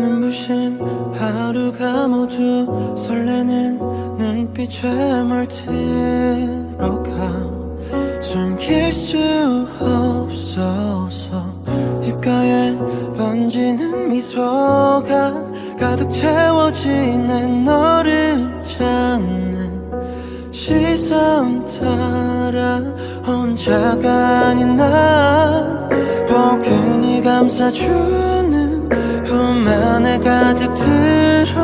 눈부신 하루가 모두 설레는 눈빛에 물들어 가 숨길 수 없어서 입가에 번지는 미소가 가득 채워지는 너를 찾는 시선 따라 혼자가 아닌 나. 포근히 감싸주는 품 안에 가득 들어놓기.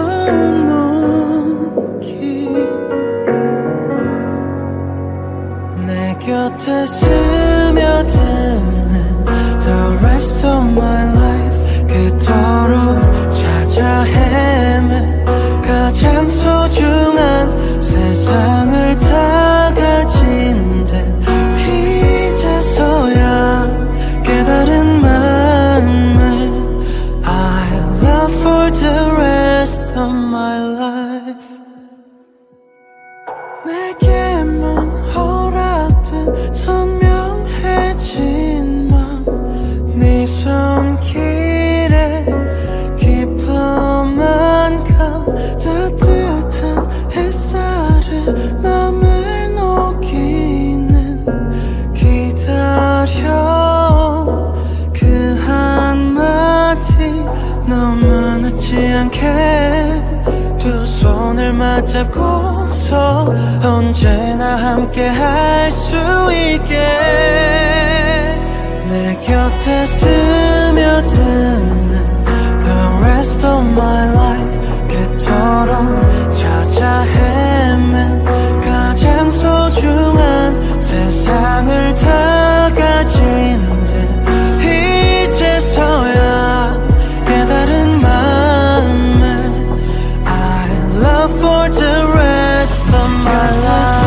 내 곁에 스며드는 The rest of my life. 그토록 찾아 헤매 가장 소중한 너무 늦지 않게 두 손을 맞잡고 있어 언제나 함께 할 수 있게 내 곁에 스며드는 The rest of my life. 그토록 자자해. my life.